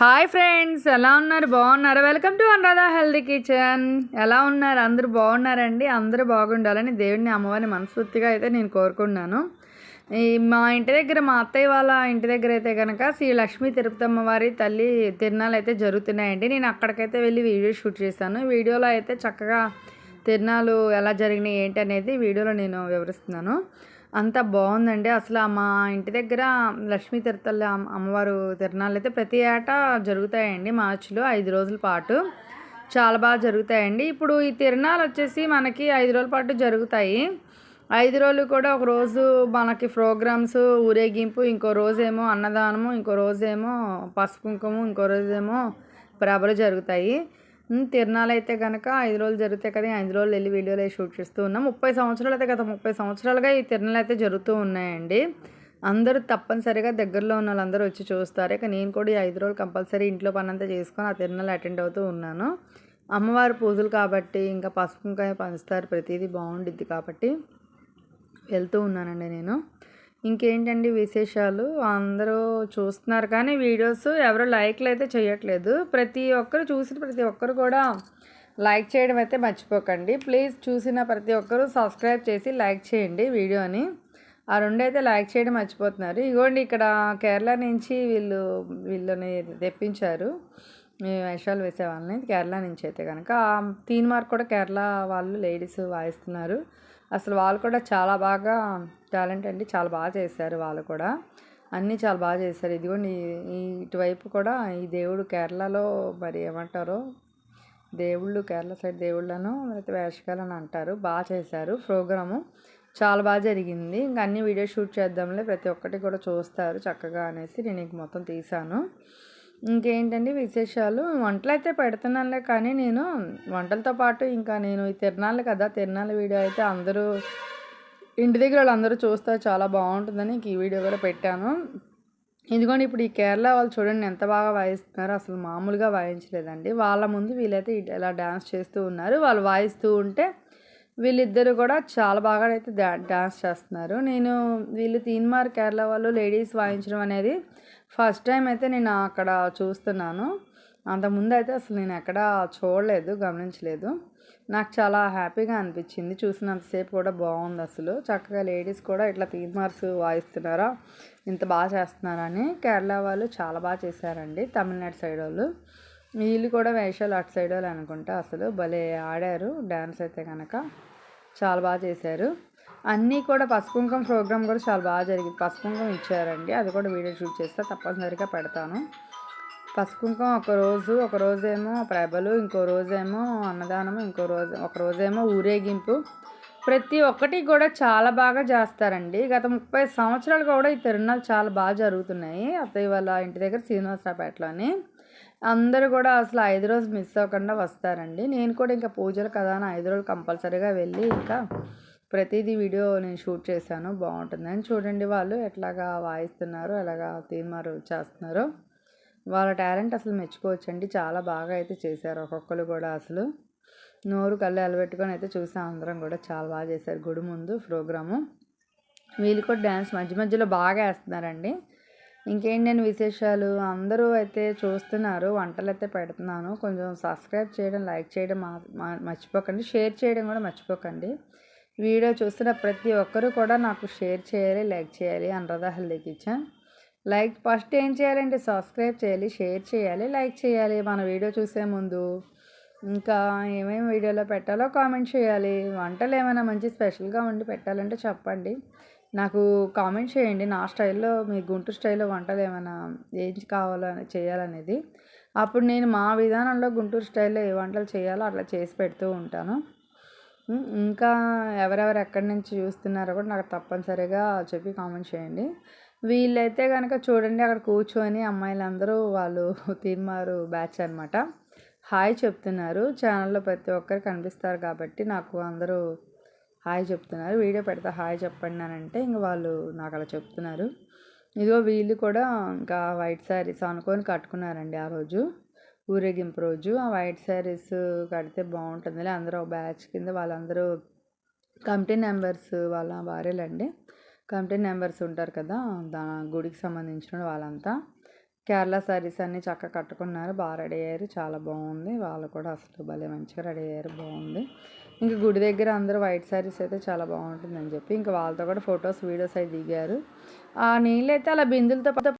Hi friends ఎలా ఉన్నారు? బాగున్నారా? Welcome to Anuradha healthy kitchen. ఎలా ఉన్నారు? అందరూ బాగున్నారండి? అందరూ బాగుండాలని దేవుడిని అమ్మవారిని మనస్ఫూర్తిగా అయితే నేను కోరుకున్నాను ఈ మా ఇంటి దగ్గర మా అత్తయ్య వాళ్ళ ఇంటి దగ్గర అయితే కనుక శ్రీ లక్ష్మీ తిరుపతి అమ్మవారి తల్లి తిరునాళ్ళు అయితే జరుగుతున్నాయండి. నేను అక్కడికైతే వెళ్ళి వీడియో షూట్ చేశాను. వీడియోలో అయితే చక్కగా తిరునాళ్ళు ఎలా జరిగినాయి ఏంటి అనేది వీడియోలో నేను వివరిస్తున్నాను. అంత బాగుందండి. అసలు మా ఇంటి దగ్గర లక్ష్మీ తిరుతల్లి అమ్మవారు తిరణాలు అయితే ప్రతి ఏటా జరుగుతాయండి మార్చిలో ఐదు రోజుల పాటు. చాలా బాగా జరుగుతాయండి. ఇప్పుడు ఈ తిరణాలు వచ్చేసి మనకి ఐదు రోజుల పాటు జరుగుతాయి. ఐదు రోజులు కూడా ఒక రోజు మనకి ప్రోగ్రామ్స్ ఊరేగింపు ఇంకో రోజేమో అన్నదానము ఇంకో రోజేమో పసుపు కుంకుమ ఇంకో రోజేమో ప్రభలు జరుగుతాయి. తిరణాలు అయితే కనుక ఐదు రోజులు జరుగుతాయి కదా ఐదు రోజులు వెళ్ళి వీడియోలు షూట్ చేస్తూ ఉన్నాం. ముప్పై సంవత్సరాలు అయితే గత ముప్పై సంవత్సరాలుగా ఈ తిరణాలు అయితే జరుగుతూ ఉన్నాయండి. అందరూ తప్పనిసరిగా దగ్గరలో ఉన్న వాళ్ళందరూ వచ్చి చూస్తారు. ఇక నేను కూడా ఈ ఐదు రోజులు కంపల్సరీ ఇంట్లో పని అంతా చేసుకొని ఆ తిరణాలు అటెండ్ అవుతూ ఉన్నాను. అమ్మవారి పూజలు కాబట్టి ఇంకా పసుపుకాయ పంచుతారు ప్రతిదీ బాగుండిద్ది కాబట్టి వెళ్తూ ఉన్నానండి నేను. ఇంకేంటండి విశేషాలు? అందరూ చూస్తున్నారు కానీ వీడియోస్ ఎవరు లైక్లు అయితే చేయట్లేదు. ప్రతి ఒక్కరు చూసిన ప్రతి ఒక్కరు కూడా లైక్ చేయడం అయితే మర్చిపోకండి. ప్లీజ్ చూసిన ప్రతి ఒక్కరూ సబ్స్క్రైబ్ చేసి లైక్ చేయండి వీడియోని. ఆ రెండు అయితే లైక్ చేయడం మర్చిపోతున్నారు. ఇగోండి ఇక్కడ కేరళ నుంచి వీళ్ళు వీళ్ళని తెప్పించారు. వేషాలు వేసే వాళ్ళని. కేరళ నుంచి అయితే కనుక తీన్ మార్క్ కూడా కేరళ వాళ్ళు లేడీస్ వాయిస్తున్నారు. అసలు వాళ్ళు కూడా చాలా బాగా టాలెంట్ అండి. చాలా బాగా చేశారు వాళ్ళు కూడా. అన్నీ చాలా బాగా చేశారు. ఇదిగోండి ఇటువైపు కూడా ఈ దేవుడు కేరళలో మరి ఏమంటారో? దేవుళ్ళు కేరళ సైడ్ దేవుళ్ళను లేకపోతే వేషకాలని అంటారు. బాగా చేశారు ప్రోగ్రాము. చాలా బాగా జరిగింది. ఇంకా అన్ని వీడియో షూట్ చేద్దాంలే. ప్రతి ఒక్కటి కూడా చూస్తారు చక్కగా అనేసి నేను ఇంక మొత్తం తీశాను. ఇంకేంటండి విశేషాలు? వంటలు అయితే పెడుతున్నానులే కానీ నేను వంటలతో పాటు ఇంకా నేను ఈ తిరణాలు కదా తిరణాల వీడియో అయితే అందరూ ఇంటి దగ్గర వాళ్ళు అందరూ చూస్తే చాలా బాగుంటుందని ఈ వీడియో కూడా పెట్టాను. ఎందుకంటే ఇప్పుడు ఈ కేరళ వాళ్ళు చూడండి ఎంత బాగా వాయిస్తున్నారు. అసలు మామూలుగా వాయించలేదండి. వాళ్ళ ముందు వీళ్ళైతే ఇలా డ్యాన్స్ చేస్తూ ఉన్నారు. వాళ్ళు వాయిస్తూ ఉంటే వీళ్ళిద్దరు కూడా చాలా బాగా అయితే డాన్స్ చేస్తున్నారు. నేను వీళ్ళు తీన్మార్ కేరళ వాళ్ళు లేడీస్ వాయించడం అనేది ఫస్ట్ టైం అయితే నేను అక్కడ చూస్తున్నాను. అంతకుముందు అయితే అసలు నేను ఎక్కడ చూడలేదు గమనించలేదు. నాకు చాలా హ్యాపీగా అనిపించింది. చూసినంతసేపు కూడా బాగుంది అసలు. చక్కగా లేడీస్ కూడా ఇట్లా తీన్మార్స్ వాయిస్తున్నారా ఇంత బాగా చేస్తున్నారని. కేరళ వాళ్ళు చాలా బాగా చేశారండి. తమిళనాడు సైడ్ వాళ్ళు. వీళ్ళు కూడా వేషాలు అటు సైడ్ వాళ్ళు అనుకుంటా అసలు భలే ఆడారు. డ్యాన్స్ అయితే కనుక చాలా బాగా చేశారు. అన్నీ కూడా పసుపుంకం ప్రోగ్రామ్ కూడా చాలా బాగా జరిగింది. పసుపుంకం ఇచ్చారండి. అది కూడా వీడియో షూట్ చేస్తే తప్పనిసరిగా పెడతాను. పసుపుంకం ఒక రోజు ఒక రోజేమో ప్రభలు ఇంకో రోజేమో అన్నదానము ఇంకో రోజు ఒక రోజేమో ఊరేగింపు. ప్రతి ఒక్కటి కూడా చాలా బాగా చేస్తారండి. గత ముప్పై సంవత్సరాలు కూడా ఈ తిరునాలు చాలా బాగా జరుగుతున్నాయి. అత్తయ్య వాళ్ళ ఇంటి దగ్గర శ్రీనివాసరావుపేటలోని అందరూ కూడా అసలు ఐదు రోజులు మిస్ అవ్వకుండా వస్తారండి. నేను కూడా ఇంకా పూజలు కదా అని ఐదు రోజులు కంపల్సరీగా వెళ్ళి ఇంకా ప్రతిదీ వీడియో నేను షూట్ చేశాను బాగుంటుందని చూడండి వాళ్ళు ఎట్లాగా వాయిస్తున్నారు ఎలాగా తీర్మారు చేస్తున్నారు. వాళ్ళ టాలెంట్ అసలు మెచ్చుకోవచ్చండి. చాలా బాగా అయితే చేశారు ఒక్కొక్కరు కూడా అసలు. నోరు కళ్ళు ఎలబెట్టుకొని అయితే చూసాం అందరం కూడా. చాలా బాగా చేశారు గుడి ముందు ప్రోగ్రాము. వీళ్ళు కూడా డ్యాన్స్ మధ్య మధ్యలో బాగా వేస్తున్నారండి. ఇంకేంటండి విశేషాలు? అందరూ అయితే చూస్తున్నారు. వంటలు అయితే పెడుతున్నాను. కొంచెం సబ్స్క్రైబ్ చేయడం లైక్ చేయడం మర్చిపోకండి. షేర్ చేయడం కూడా మర్చిపోకండి. వీడియో చూస్తున్న ప్రతి ఒక్కరూ కూడా నాకు షేర్ చేయాలి లైక్ చేయాలి Anuradha healthy kitchen like first ఏం చేయాలంటే సబ్స్క్రైబ్ చేయాలి షేర్ చేయాలి లైక్ చేయాలి. మన వీడియో చూసే ముందు ఇంకా ఏమేమి వీడియోలో పెట్టాలో కామెంట్ చేయాలి. వంటలు ఏమైనా మంచి స్పెషల్గా ఉండి పెట్టాలంటే చెప్పండి. నాకు కామెంట్ చేయండి. నా స్టైల్లో మీ గుంటూరు స్టైల్లో వంటలు ఏమైనా ఏం కావాలో చేయాలనేది. అప్పుడు నేను మా విధానంలో గుంటూరు స్టైల్లో ఏ వంటలు చేయాలో అట్లా చేసి పెడుతూ ఉంటాను. ఇంకా ఎవరెవరు ఎక్కడి నుంచి చూస్తున్నారో కూడా నాకు తప్పనిసరిగా చెప్పి కామెంట్ చేయండి. వీళ్ళైతే కనుక చూడండి అక్కడ కూర్చొని అమ్మాయిలందరూ వాళ్ళు తీర్మారు బ్యాచ్ అనమాట హాయ్ చెప్తున్నారు. ఛానల్లో ప్రతి ఒక్కరు కనిపిస్తారు కాబట్టి నాకు అందరూ హాయ్ చెప్తున్నారు. వీడియో పెడతా హాయ్ చెప్పండి అని అంటే ఇంక వాళ్ళు నాకు అలా చెప్తున్నారు. ఇదిగో వీళ్ళు కూడా ఇంకా వైట్ శారీస్ అనుకొని కట్టుకున్నారండి ఆ రోజు. ఊరేగింపు రోజు. ఆ వైట్ శారీస్ కడితే బాగుంటుంది అందరూ బ్యాచ్ కింద వాళ్ళందరూ కమిటీ మెంబర్స్ వాళ్ళ భార్యలండి. కమిటీ మెంబర్స్ ఉంటారు కదా దా గుడికి సంబంధించిన వాళ్ళంతా. కేరళ శారీస్ అన్నీ చక్కగా కట్టుకున్నారు. బాగా రెడీ అయ్యారు. చాలా బాగుంది. వాళ్ళు కూడా అసలు భలే మంచిగా రెడీ అయ్యారు. బాగుంది. ఇంకా గుడి దగ్గర అందరూ వైట్ శారీస్ అయితే చాలా బాగుంటుందని చెప్పి ఇంకా వాళ్ళతో కూడా ఫొటోస్ వీడియోస్ అయితే దిగారు. ఆ నీళ్ళు అయితే అలా బిందులతో పాటు